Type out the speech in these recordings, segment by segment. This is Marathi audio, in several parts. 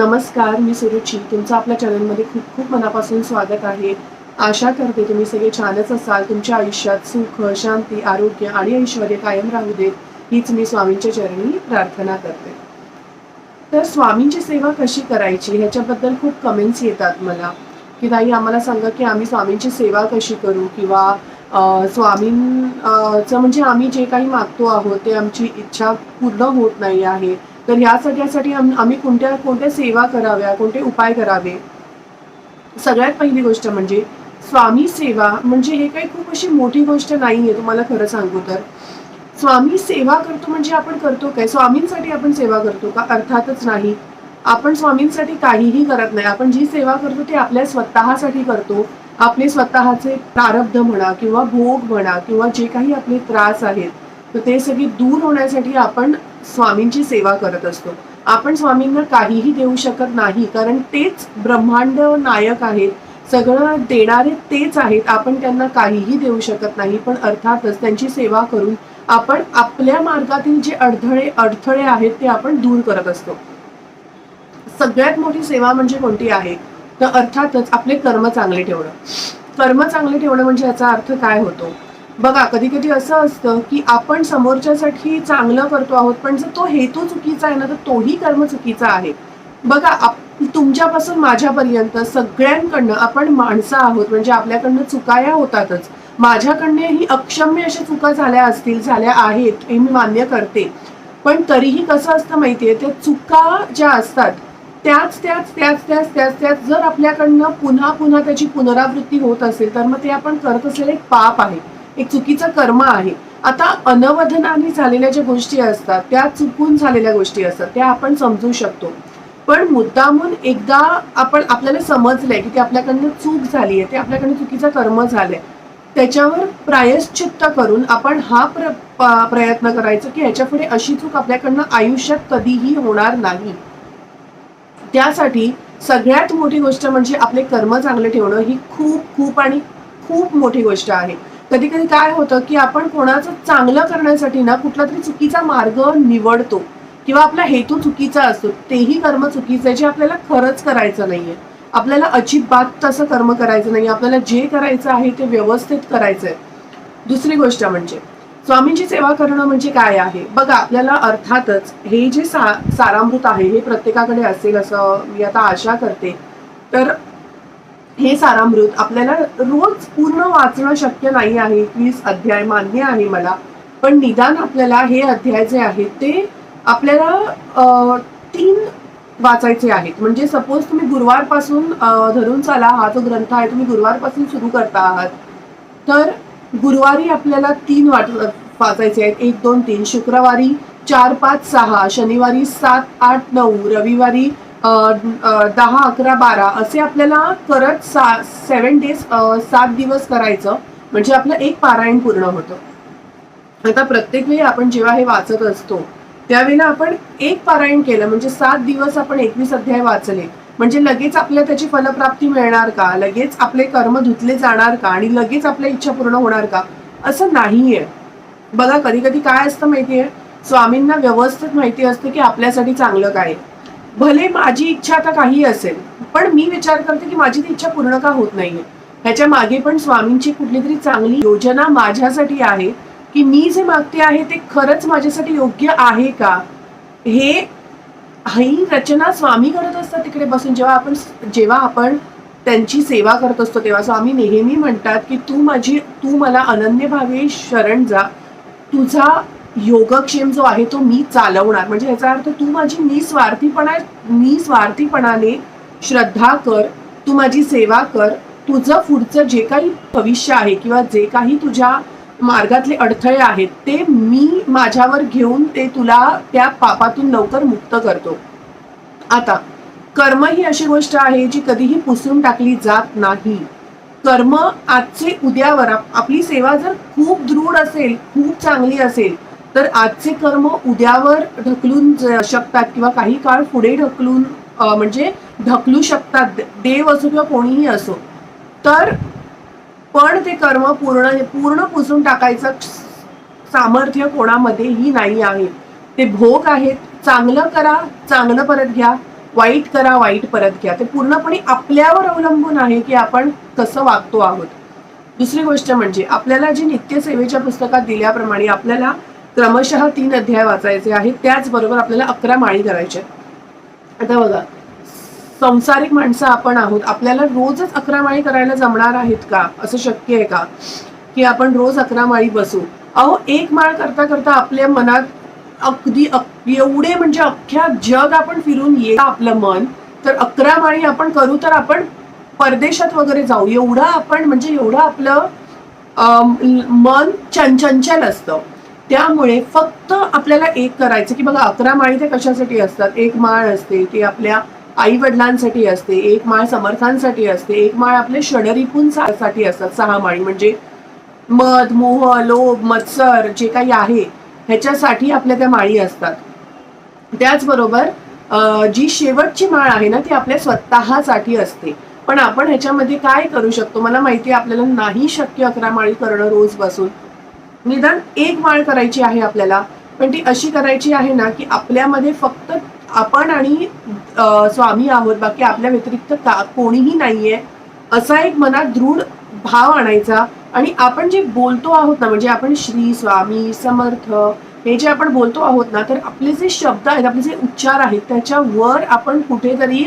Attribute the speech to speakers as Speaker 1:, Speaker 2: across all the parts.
Speaker 1: नमस्कार मी सुरुची. तुमचं आपल्या चॅनलमध्ये खूप खूप मनापासून स्वागत आहे. आशा करते तुम्ही सगळे छानच असाल. तुमच्या आयुष्यात सुख शांती आरोग्य आणि ऐश्वर कायम राहू देत हीच मी स्वामींच्या चरणी प्रार्थना करते. तर स्वामींची सेवा कशी करायची? ह्याच्याबद्दल खूप कमेंट्स येतात मला. की ताई आम्हाला सांगा की आम्ही स्वामींची सेवा कशी करू? किंवा स्वामींचं म्हणजे आम्ही जे काही मागतो आहोत ते आमची इच्छा पूर्ण होत नाही आहे. तर ह्या सगळ्यासाठी आम- आम्ही कोणत्या कोणत्या सेवा कराव्या कोणते उपाय करावे? सगळ्यात पहिली गोष्ट म्हणजे स्वामी सेवा म्हणजे हे काही खूप अशी मोठी गोष्ट नाही आहे तुम्हाला खरं सांगू तर. स्वामी सेवा करतो म्हणजे आपण करतो काय? स्वामींसाठी आपण सेवा करतो का? अर्थातच नाही. आपण स्वामींसाठी काहीही करत नाही. आपण जी सेवा करतो ती आपल्या स्वतःसाठी करतो. आपले स्वतःचे प्रारब्ध म्हणा किंवा भोग म्हणा किंवा जे काही आपले त्रास आहेत तर ते सगळी दूर होण्यासाठी आपण स्वामींची सेवा करत असतो. आपण स्वामींना काहीही देऊ शकत नाही कारण तेच ब्रह्मांड नायक आहेत. सगळं देणारे तेच आहेत. आपण त्यांना काहीही देऊ शकत नाही पण अर्थातच त्यांची सेवा करून आपण आपल्या मार्गातील जे अडथळे अडथळे आहेत ते आपण दूर करत असतो. सगळ्यात मोठी सेवा म्हणजे कोणती आहे? तर अर्थातच आपले कर्म चांगले ठेवणं. कर्म चांगले ठेवणं म्हणजे याचा अर्थ काय होतो? बघा कधी कधी असं असतं की आपण समोरच्यासाठी चांगलं करतो आहोत पण जर तो हेतू चुकीचा आहे ना तर तोही कर्म चुकीचा आहे. बघा आप तुमच्यापासून माझ्यापर्यंत सगळ्यांकडनं आपण माणसं आहोत म्हणजे आपल्याकडनं चुकाया होतातच. माझ्याकडनंही अक्षम्य अशा चुका झाल्या असतील झाल्या आहेत हे मी मान्य करते. पण तरीही कसं असतं माहितीये त्या चुका ज्या असतात त्याच त्याच त्याच त्याच त्याच त्याच जर आपल्याकडनं पुन्हा पुन्हा त्याची पुनरावृत्ती होत असेल तर मग ते आपण करत असलेलं एक पाप आहे. एक चुकीचं कर्म आहे. आता अनवधनाने झालेल्या ज्या गोष्टी असतात त्या चुकून झालेल्या गोष्टी असतात त्या आपण समजू शकतो. पण मुद्दामून एकदा आपण आपल्याला समजलंय की ते आपल्याकडनं चूक झाली आहे ते आपल्याकडनं चुकीचं कर्म झालंय त्याच्यावर प्रायश्चित्त करून आपण हा प्र प्रयत्न करायचा की ह्याच्या पुढे अशी चूक आपल्याकडनं आयुष्यात कधीही होणार नाही. त्यासाठी सगळ्यात मोठी गोष्ट म्हणजे आपले कर्म चांगले ठेवणं ही खूप खूप आणि खूप मोठी गोष्ट आहे. कधी कधी काय होतं की आपण कोणाचं चांगलं करण्यासाठी ना कुठला तरी चुकीचा मार्ग निवडतो किंवा आपला हेतू चुकीचा असतो तेही कर्म चुकीचं आहे जे आपल्याला खरंच करायचं नाहीये. आपल्याला अजिबात तसं कर्म करायचं नाही आपल्याला जे करायचं आहे ते व्यवस्थित करायचं आहे दुसरी गोष्ट म्हणजे स्वामींची सेवा करणं म्हणजे काय आहे? बघा आपल्याला अर्थातच हे जे सा सारामृत आहे हे प्रत्येकाकडे असेल असं मी आता आशा करते. तर हे सारामृत आपल्याला रोज पूर्ण वाचणं शक्य नाही आहे. वीस अध्याय मान्य आहे मला. पण निदान आपल्याला हे अध्याय जे आहेत ते आपल्याला तीन वाचायचे आहेत. म्हणजे सपोज तुम्ही गुरुवारपासून धरून चाला. हा जो ग्रंथ आहे तुम्ही गुरुवारपासून सुरू करता आहात. तर गुरुवारी आपल्याला तीन वाट वाचायचे आहेत. एक दोन तीन. शुक्रवारी चार पाच सहा. शनिवारी सात आठ नऊ. रविवारी दहा अकरा बारा असे आपल्याला करत सा सेवन डेज सात दिवस करायचं. म्हणजे आपलं एक पारायण पूर्ण होतं. आता प्रत्येक वेळी आपण जेव्हा हे वाचत असतो त्यावेळेला आपण एक पारायण केलं म्हणजे सात दिवस आपण एकवीस अध्याय वाचले. म्हणजे लगेच आपल्या त्याची फलप्राप्ती मिळणार का? लगेच आपले कर्म धुतले जाणार का? आणि लगेच आपल्या इच्छा पूर्ण होणार का? असं नाहीये. बघा कधी कधी काय असतं माहितीये? स्वामींना व्यवस्थित माहिती असते की आपल्यासाठी चांगलं काय आहे. भले माझी इच्छा आता काही असेल पण मी विचार करते की माझी ती इच्छा पूर्ण का होत नाहीये. ह्याच्या मागे पण स्वामींची कुठली तरी चांगली योजना माझ्यासाठी आहे की मी जे मागते आहे ते खरंच माझ्यासाठी योग्य आहे का? हे ही रचना स्वामी करत असतात तिकडे बसून. जेव्हा आपण जेव्हा आपण त्यांची सेवा करत असतो तेव्हा स्वामी नेहमी म्हणतात की तू माझी तू मला अनन्य भावे शरण जा. तुझा योगक्षेम जो आहे तो मी चालवणार. म्हणजे याचा अर्थ तू माझी निस्वार्थीपणा निस्वार्थीपणाने श्रद्धा कर तू माझी सेवा कर तुझं पुढचं जे काही भविष्य आहे किंवा जे काही तुझ्या मार्गातले अडथळे आहेत ते मी माझ्यावर घेऊन ते तुला त्या पापातून लवकर मुक्त करतो. आता कर्म ही अशी गोष्ट आहे जी कधीही पुसून टाकली जात नाही. कर्म आजचे उद्यावर आपली सेवा जर खूप दृढ असेल खूप चांगली असेल तर आजचे कर्म उद्यावर ढकलून शकतात किंवा काही काळ पुढे ढकलून म्हणजे ढकलू शकतात देव असो किंवा कोणीही असो. तर पण ते कर्म पूर्ण पूर्ण पुसून टाकायचं सामर्थ्य कोणामध्येही नाही आहे. ते भोग आहेत. चांगलं करा चांगलं परत घ्या. वाईट करा वाईट परत घ्या. ते पूर्णपणे आपल्यावर अवलंबून आहे की आपण कसं वागतो आहोत. दुसरी गोष्ट म्हणजे आपल्याला जी नित्यसेवेच्या पुस्तकात दिल्याप्रमाणे आपल्याला क्रमशः तीन अध्याय वाचायचे आहेत. त्याचबरोबर आपल्याला अकरा माळी करायच्या आता बघा संसारिक माणसं आपण आहोत. आपल्याला रोजच अकरा माळी करायला जमणार आहेत का? असं शक्य आहे का? की आपण रोज अकरा माळी बसू? अहो एक माळ करता करता आपल्या मनात अगदी एवढे म्हणजे अख्ख्या जग आपण फिरून ये आपलं मन. तर अकरा माळी आपण करू तर आपण परदेशात वगैरे जाऊ. एवढा आपण म्हणजे एवढं आपलं मन चंचंचल असतं. त्यामुळे फक्त आपल्याला एक करायचं की बघा अकरा माळी ते कशासाठी असतात? एक माळ असते ती आपल्या आई वडिलांसाठी असते एक माळ समर्थांसाठी असते एक माळ आपल्या षडरिपूंसाठी साठी असतात सहा माळी. म्हणजे मध मोह लोभ मत्सर जे काही आहे ह्याच्यासाठी आपल्या त्या माळी असतात. त्याचबरोबर जी शेवटची माळ आहे ना ती आपल्या स्वतःसाठी असते. पण आपण ह्याच्यामध्ये काय करू शकतो? मला माहिती आहे आपल्याला नाही शक्य अकरा माळी करणं रोज बसून. निदान एक माळ करायची आहे आपल्याला. पण ती अशी करायची आहे ना की आपल्यामध्ये फक्त आपण आणि स्वामी आहोत. बाकी आपल्या व्यतिरिक्त का कोणीही नाहीये. असा एक मनात दृढ भाव आणायचा. आणि आपण जे बोलतो आहोत ना म्हणजे आपण श्री स्वामी समर्थ हे जे आपण बोलतो आहोत ना तर आपले जे शब्द आहेत आपले जे उच्चार आहेत त्याच्यावर आपण कुठेतरी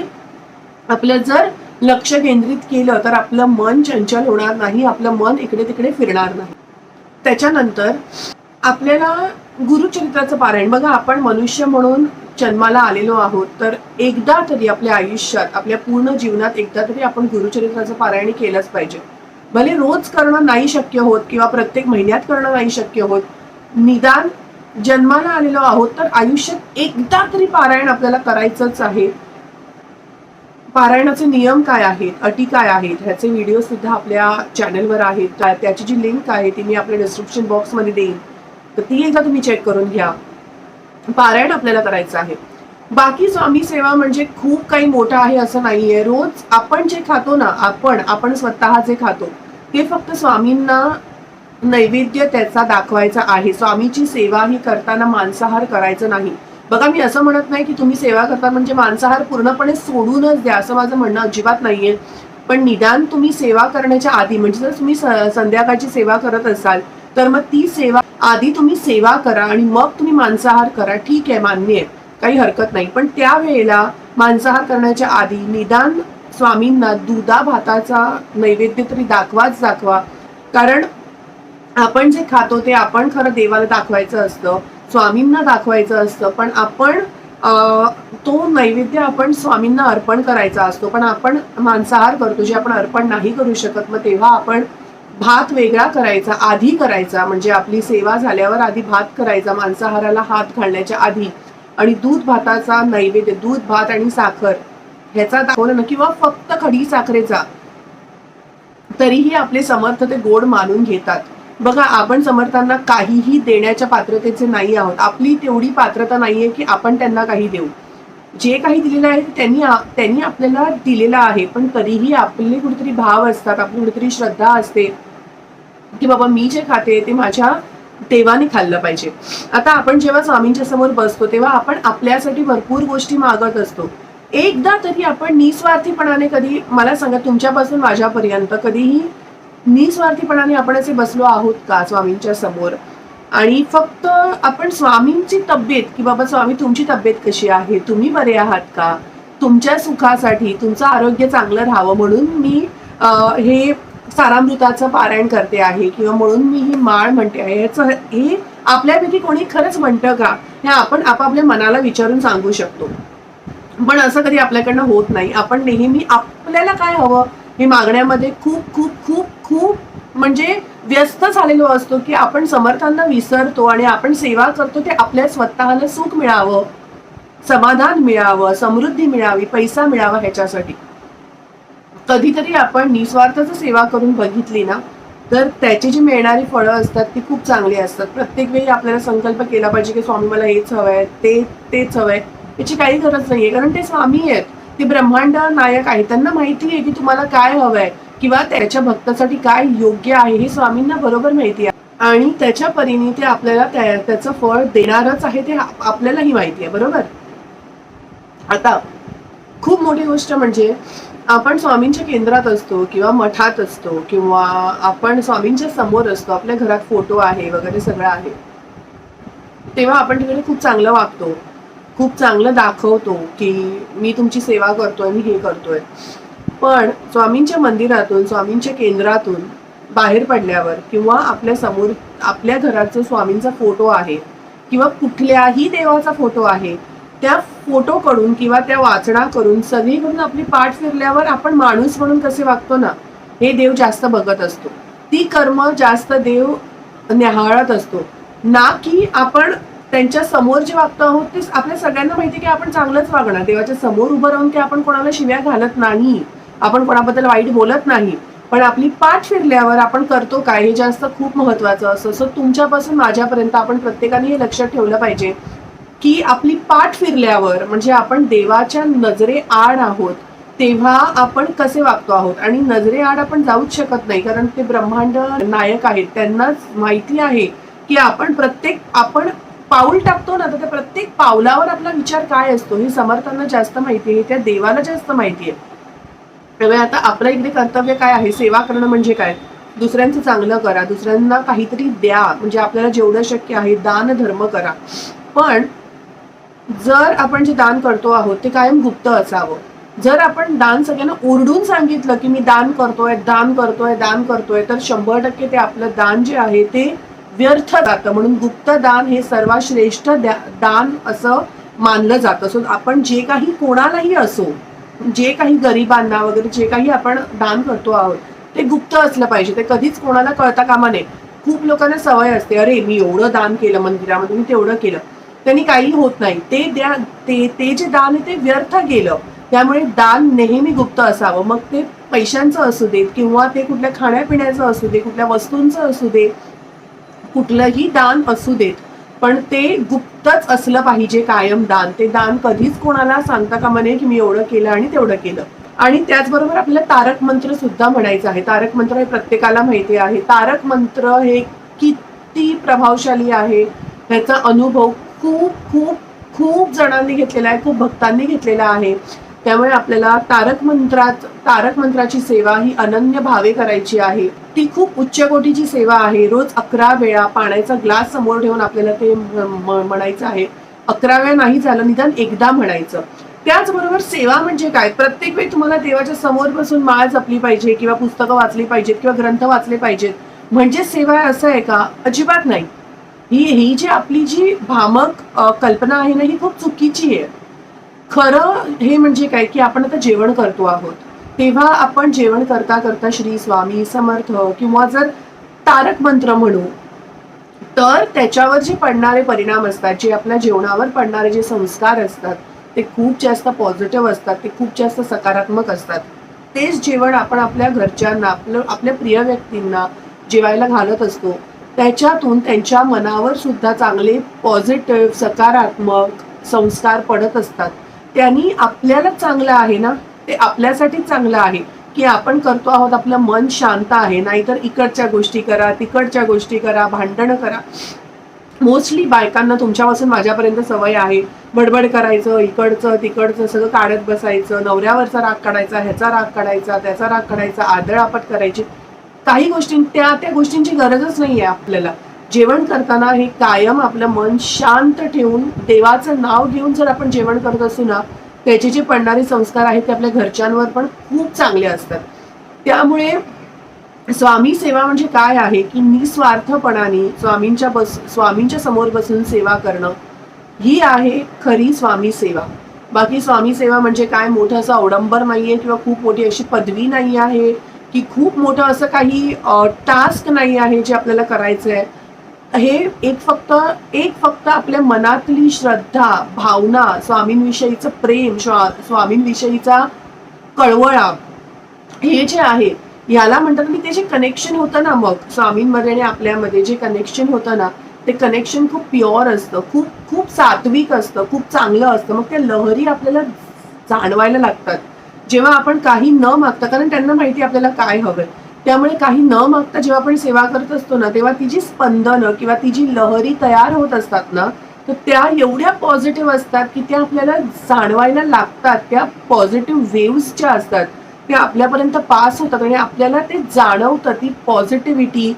Speaker 1: आपलं जर लक्ष केंद्रित केलं तर आपलं मन चंचल होणार नाही आपलं मन इकडे तिकडे फिरणार नाही. त्याच्यानंतर आपल्याला गुरुचरित्राचं पारायण. बघा आपण मनुष्य म्हणून जन्माला आलेलो आहोत तर एकदा तरी आपल्या आयुष्यात आपल्या पूर्ण जीवनात एकदा तरी आपण गुरुचरित्राचं पारायण केलंच पाहिजे. भले रोज करणं नाही शक्य होत किंवा प्रत्येक महिन्यात करणं नाही शक्य होत निदान जन्माला आलेलो आहोत तर आयुष्यात एकदा तरी पारायण आपल्याला करायचंच आहे. पारायणाचे नियम काय आहेत? अटी काय आहेत? ह्याचे व्हिडिओ सुद्धा आपल्या चॅनलवर आहेत. त्याची जी लिंक आहे ती मी आपल्या डिस्क्रिप्शन बॉक्समध्ये देईन. तर ती एकदा तुम्ही चेक करून घ्या. पारायण आपल्याला करायचं आहे. बाकी स्वामी सेवा म्हणजे खूप काही मोठं आहे असं नाहीये. रोज आपण जे खातो ना आपण आपण स्वतः जे खातो ते फक्त स्वामींना नैवेद्य त्याचा दाखवायचा आहे. स्वामीची सेवा ही करताना मांसाहार करायचं नाही. बघा मी असं म्हणत नाही की तुम्ही सेवा करता म्हणजे मांसाहार पूर्णपणे सोडूनच द्या असं माझं म्हणणं अजिबात नाहीये. पण निदान तुम्ही सेवा करण्याच्या आधी म्हणजे जर तुम्ही संध्याकाळची सेवा करत असाल तर मग ती सेवा आधी तुम्ही सेवा करा आणि मग तुम्ही मांसाहार करा. ठीक आहे मान्य आहे. काही हरकत नाही. पण त्यावेळेला मांसाहार करण्याच्या आधी निदान स्वामींना दुधा भाताचा नैवेद्य तरी दाखवाच दाखवा. कारण आपण जे खातो ते आपण खरं देवाला दाखवायचं असतं. स्वामींना दाखवायचं असतं पण आपण तो नैवेद्य आपण स्वामींना अर्पण करायचा असतो. पण आपण मांसाहार करतो जे आपण अर्पण नाही करू शकत मग तेव्हा आपण भात वेगळा करायचा आधी करायचा. म्हणजे आपली सेवा झाल्यावर आधी भात करायचा मांसाहाराला हात घालण्याच्या आधी. आणि दूध भाताचा नैवेद्य दूध भात आणि साखर ह्याचा दाखवलं ना किंवा फक्त खडी साखरेचा. तरीही आपले समर्थ ते गोड मानून घेतात. बघा आपण समर्थांना काहीही देण्याच्या पात्रतेचे नाही आहोत. आपली तेवढी पात्रता नाहीये की आपण त्यांना काही देऊ. जे काही दिलेलं आहे त्यांनी त्यांनी आपल्याला दिलेलं आहे पण तरीही आपले कुठेतरी भाव असतात आपली कुठेतरी श्रद्धा असते की बाबा मी जे खाते ते माझ्या देवाने खाल्लं पाहिजे. आता आपण जेव्हा स्वामींच्या समोर बसतो तेव्हा आपण आपल्यासाठी भरपूर गोष्टी मागत असतो. एकदा तरी आपण निस्वार्थीपणाने कधी मला सांगा तुमच्यापासून माझ्यापर्यंत कधीही निस्वार्थीपणाने आपण असे बसलो आहोत का स्वामींच्या समोर? आणि फक्त आपण स्वामींची तब्येत की बाबा स्वामी तुमची तब्येत कशी आहे? तुम्ही बरे आहात का? तुमच्या सुखासाठी तुमचं आरोग्य चांगलं राहावं म्हणून मी हे सारामृताचं पारायण करते आहे किंवा म्हणून मी ही माळ म्हणते आहे. ह्याचं हे आपल्यापैकी कोणी खरंच म्हणतं का? हे आपण आपापल्या मनाला विचारून सांगू शकतो. पण असं कधी आपल्याकडनं होत नाही. आपण नेहमी आपल्याला काय हवं हे मागण्यामध्ये खूप खूप खूप खूप म्हणजे व्यस्त झालेलो असतो की आपण समर्थांना विसरतो आणि आपण सेवा करतो ते आपल्या स्वतःला सुख मिळावं समाधान मिळावं समृद्धी मिळावी पैसा मिळावा ह्याच्यासाठी. कधीतरी आपण निस्वार्थाचं सेवा करून बघितली ना तर त्याची जी मिळणारी फळं असतात ती खूप चांगली असतात. प्रत्येक वेळी आपल्याला संकल्प केला पाहिजे की स्वामी मला हेच हवं आहे ते तेच हवं आहे याची काही गरज नाहीये. कारण ते स्वामी आहेत. ते ब्रह्मांड नायक आहेत. त्यांना माहिती आहे की तुम्हाला काय हवं आहे किंवा त्याच्या भक्तासाठी काय योग्य आहे हे स्वामींना बरोबर माहिती आहे. आणि त्याच्या परीने ते आपल्याला त्याचं फळ देणारच आहे ते आपल्यालाही माहिती आहे बरोबर? आता खूप मोठी गोष्ट म्हणजे आपण स्वामींच्या केंद्रात असतो किंवा मठात असतो किंवा आपण स्वामींच्या समोर असतो आपल्या घरात फोटो आहे वगैरे सगळं आहे. तेव्हा आपण तिकडे खूप चांगलं वागतो खूप चांगलं दाखवतो की मी तुमची सेवा करतोय मी हे करतोय. पण स्वामींच्या मंदिरातून स्वामींच्या केंद्रातून बाहेर पडल्यावर किंवा आपल्यासमोर आपल्या घरात जो स्वामींचा फोटो आहे किंवा कुठल्याही देवाचा फोटो आहे त्या फोटोकडून किंवा त्या वाचनाकडून सगळीकडून आपली पाठ फिरल्यावर आपण माणूस म्हणून कसे वागतो ना हे देव जास्त बघत असतो. ती कर्म जास्त देव न्याहाळत असतो. ना की आपण त्यांच्यासमोर जे वागतो आहोत ते आपल्या सगळ्यांना माहिती की आपण चांगलंच वागणार. देवाच्या समोर उभं राहून की आपण कोणाला शिव्या घालत नाही. आपण कोणाबद्दल वाईट बोलत नाही पण आपली पाठ फिरल्यावर आपण करतो काय हे जास्त खूप महत्वाचं असं सो तुमच्यापासून माझ्यापर्यंत आपण प्रत्येकाने हे लक्षात ठेवलं पाहिजे की आपली पाठ फिरल्यावर म्हणजे आपण देवाच्या नजरे आड आहोत तेव्हा आपण कसे वागतो आहोत? आणि नजरे आड आपण जाऊच शकत नाही कारण ते ब्रह्मांड नायक आहेत. त्यांनाच माहिती आहे की आपण प्रत्येक आपण पाऊल टाकतो ना तर त्या प्रत्येक पावलावर आपला विचार काय असतो हे समर्थांना जास्त माहिती आहे त्या देवाला जास्त माहिती आहे. त्यामुळे आता आपलं इकडे कर्तव्य काय आहे? सेवा करणं म्हणजे काय? दुसऱ्यांचं चांगलं करा दुसऱ्यांना काहीतरी द्या. म्हणजे आपल्याला जेवढं शक्य आहे दान धर्म करा. पण जर आपण जे दान करतो आहोत ते कायम गुप्त असावं. जर आपण दान सगळ्यांना ओरडून सांगितलं की मी दान करतोय दान करतोय दान करतोय तर शंभर टक्के ते आपलं दान जे आहे ते व्यर्थ जातं. म्हणून गुप्त दान हे सर्वात श्रेष्ठ द्या- दान असं मानलं जातं. सो आपण जे काही कोणालाही असो जे काही गरिबांना वगैरे जे काही आपण दान करतो आहोत ते गुप्त असलं पाहिजे. ते कधीच कोणाला कळता कामा नये. खूप लोकांना सवय असते अरे मी एवढं दान केलं मंदिरामध्ये मी तेवढं केलं. त्यांनी काही होत नाही. ते द्या ते ते जे दान आहे ते व्यर्थ गेलं. त्यामुळे दान नेहमी गुप्त असावं. मग ते पैशांचं असू देत किंवा ते कुठल्या खाण्यापिण्याचं असू दे कुठल्या वस्तूंचं असू दे कुठलंही दान असू देत. पण ते गुप्तच असलं पाहिजे कायम दान. ते दान कधीच कोणाला सांगता कामा नये की मी एवढं केलं आणि तेवढं केलं. आणि त्याचबरोबर आपल्याला तारक मंत्र सुद्धा म्हणायचं आहे. तारक मंत्र हे प्रत्येकाला माहिती आहे. तारक मंत्र हे किती प्रभावशाली आहे ह्याचा अनुभव खूप खूप खूप जणांनी घेतलेला आहे खूप भक्तांनी घेतलेला आहे. त्यामुळे आपल्याला तारक मंत्रात तारक मंत्राची सेवा ही अनन्य भावे करायची आहे. ती खूप उच्च कोटीची सेवा आहे. रोज अकरा वेळा पाण्याचा ग्लास समोर ठेवून आपल्याला ते म्हणायचं आहे. अकरा वेळा नाही झालं निदान एकदा म्हणायचं. त्याचबरोबर सेवा म्हणजे काय? प्रत्येक वेळी तुम्हाला देवाच्या समोर बसून माळ जपली पाहिजे किंवा पुस्तकं वाचली पाहिजेत किंवा ग्रंथ वाचले पाहिजेत. म्हणजे सेवा असं आहे का? अजिबात नाही. ही ही जी आपली जी भामक कल्पना आहे ना ही खूप चुकीची आहे. खरं हे म्हणजे काय? की आपण आता जेवण करतो आहोत. तेव्हा आपण जेवण करता करता श्री स्वामी समर्थ किंवा जर तारक मंत्र म्हणू तर त्याच्यावर जे पडणारे परिणाम असतात जे आपल्या जेवणावर पडणारे जे संस्कार असतात ते खूप जास्त पॉझिटिव्ह असतात ते खूप जास्त सकारात्मक असतात. तेच जेवण आपण आपल्या घरच्यांना आपलं आपल्या प्रिय व्यक्तींना जेवायला घालत असतो त्याच्यातून त्यांच्या मनावर सुद्धा चांगले पॉझिटिव्ह सकारात्मक संस्कार पडत असतात. त्यांनी आपल्याला चांगलं आहे ना ते आपल्यासाठीच चांगलं आहे की आपण करतो आहोत आपलं मन शांत आहे. नाहीतर इकडच्या गोष्टी करा तिकडच्या गोष्टी करा भांडणं करा. मोस्टली बायकांना तुमच्यापासून माझ्यापर्यंत सवय आहे. बडबड करायचं इकडचं तिकडचं सगळं काढत बसायचं नवऱ्यावरचा राग काढायचा ह्याचा राग काढायचा त्याचा राग काढायचा आदळआपट करायची. काही गोष्टी त्या त्या गोष्टींची गरजच नाही आहे आपल्याला. जेवण करताना हे कायम आपलं मन शांत ठेवून देवाचं नाव घेऊन जर आपण जेवण करत असू ना त्याचे जे पडणारे संस्कार आहेत ते आपल्या घरच्यांवर पण खूप चांगले असतात. त्यामुळे स्वामी सेवा म्हणजे काय आहे की निस्वार्थपणाने स्वामींच्या बस स्वामींच्या समोर बसून सेवा करणं ही आहे खरी स्वामी सेवा. बाकी स्वामी सेवा म्हणजे काय? मोठं असं अवडंबर आहे किंवा खूप मोठी अशी पदवी नाही आहे की खूप मोठं असं काही टास्क नाही आहे जे आपल्याला करायचं आहे हे एक फक्त एक फक्त आपल्या मनातली श्रद्धा भावना स्वामींविषयीचं प्रेम श्वा स्वामींविषयीचा कळवळा हे जे आहे याला म्हणतात की ते जे कनेक्शन होतं ना मग स्वामींमध्ये आणि आपल्यामध्ये जे कनेक्शन होतं ना ते कनेक्शन खूप प्युअर असतं खूप खूप सात्विक असतं खूप चांगलं असतं. मग त्या लहरी आपल्याला जाणवायला लागतात. जेव्हा आपण काही न मागता कारण त्यांना माहिती आपल्याला काय हवंय. त्यामुळे काही न मागता जेव्हा आपण सेवा करत असतो ना तेव्हा ती जी स्पंदनं किंवा ती जी लहरी तयार होत असतात ना तर त्या एवढ्या पॉझिटिव्ह असतात की त्या आपल्याला जाणवायला लागतात. त्या पॉझिटिव्ह वेव्स ज्या असतात त्या आपल्यापर्यंत पास होतात आणि आपल्याला ते जाणवतं. ती पॉझिटिव्हिटी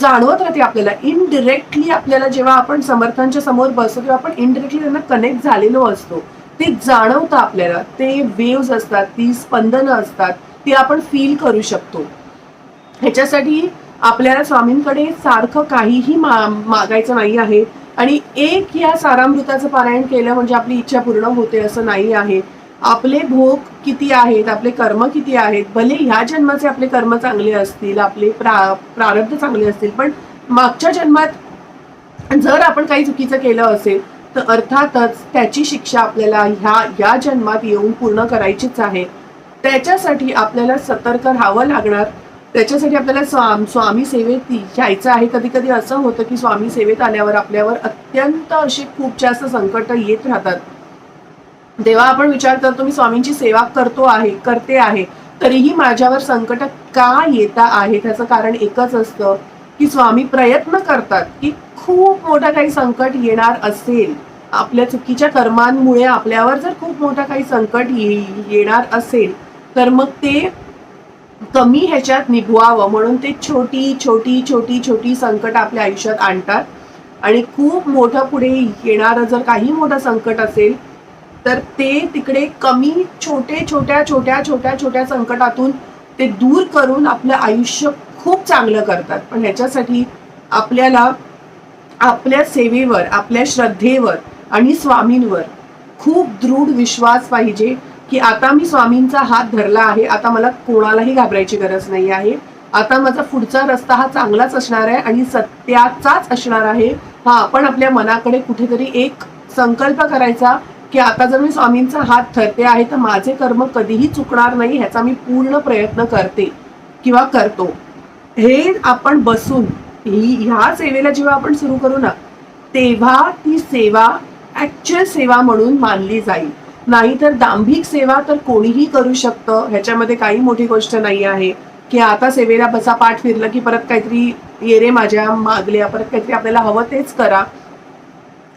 Speaker 1: जाणवत राहते आपल्याला. इनडिरेक्टली आपल्याला जेव्हा आपण समर्थांच्या समोर बसतो किंवा आपण इनडिरेक्टली त्यांना कनेक्ट झालेलो असतो. ते जाणवतं आपल्याला. ते वेव्ज असतात ती स्पंदनं असतात. ती आपण फील करू शकतो. ह्याच्यासाठी आपल्याला स्वामींकडे सारखं काहीही मा मागायचं नाही आहे. आणि एक या सारामृताचं पारायण केलं म्हणजे आपली इच्छा पूर्ण होते असं नाही आहे. आपले भोग किती आहेत आपले कर्म किती आहेत भले ह्या जन्माचे आपले कर्म चांगले असतील आपले प्रा प्रारब्ध चांगले असतील पण मागच्या जन्मात जर आपण काही चुकीचं केलं असेल तर अर्थातच त्याची शिक्षा आपल्याला ह्या या जन्मात येऊन पूर्ण करायचीच आहे. त्याच्यासाठी आपल्याला सतर्क राहावं लागणार. त्याच्यासाठी आपल्याला स्वाम स्वामी सेवेत यायचं आहे. कधी कधी असं होतं की स्वामी सेवेत आल्यावर आपल्यावर अत्यंत असे खूप जास्त संकट येत राहतात. तेव्हा आपण विचार करतो मी स्वामींची सेवा करतो आहे करते आहे. तरीही माझ्यावर संकट का येता आहे? त्याचं कारण एकच असतं की स्वामी प्रयत्न करतात की खूप मोठं काही संकट येणार असेल. आपल्या चुकीच्या कर्मांमुळे आपल्यावर जर खूप मोठं काही संकट ये- येणार असेल तर मग ते कमी ह्याच्यात निभवावं म्हणून ते छोटी छोटी छोटी छोटी संकट आपल्या आयुष्यात आणतात. आणि खूप मोठं पुढे येणारं जर काही मोठं संकट असेल तर ते तिकडे कमी छोटे छोट्या छोट्या छोट्या छोट्या संकटातून ते दूर करून आपलं आयुष्य खूप चांगलं करतात. पण ह्याच्यासाठी आपल्याला आपल्या सेवेवर आपल्या श्रद्धेवर आणि स्वामींवर खूप दृढ विश्वास पाहिजे. की आता मी स्वामींचा हात धरला आहे आता मला कोणालाही घाबरायची गरज नाही आहे. आता माझा पुढचा रस्ता हा चांगलाच असणार आहे आणि सत्याचाच असणार आहे. हा आपण आपल्या मनाकडे कुठेतरी एक संकल्प करायचा की आता जर मी स्वामींचा हात धरते आहे तर माझे कर्म कधीही चुकणार नाही ह्याचा मी पूर्ण प्रयत्न करते किंवा करतो. हे आपण बसून ही ह्या सेवेला जेव्हा आपण सुरू करू ना तेव्हा ती सेवा ॲक्च्युअल सेवा म्हणून मानली जाईल. नाहीतर दांभिक सेवा तर कोणीही करू शकतं. ह्याच्यामध्ये काही मोठी गोष्ट नाही आहे की आता सेवेला बसा पाठ फिरलं की परत काहीतरी ये रे माझ्या मागल्या परत काहीतरी आपल्याला हवं तेच करा.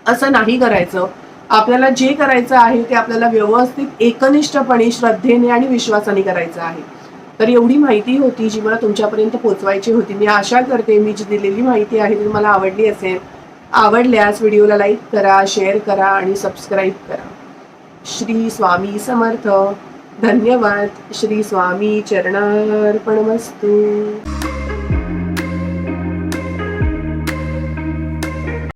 Speaker 1: असं नाही करायचं. आपल्याला जे करायचं आहे ते आपल्याला व्यवस्थित एकनिष्ठपणे श्रद्धेने आणि विश्वासाने करायचं आहे. तर एवढी माहिती होती जी मला तुमच्यापर्यंत पोहोचवायची होती. मी आशा करते मी जी दिलेली माहिती आहे ती मला आवडली असेल आवडल्यास व्हिडिओला लाईक करा शेअर करा आणि सबस्क्राईब करा. श्री स्वामी समर्थ. धन्यवाद. श्री स्वामी चरणार्पणमस्तू.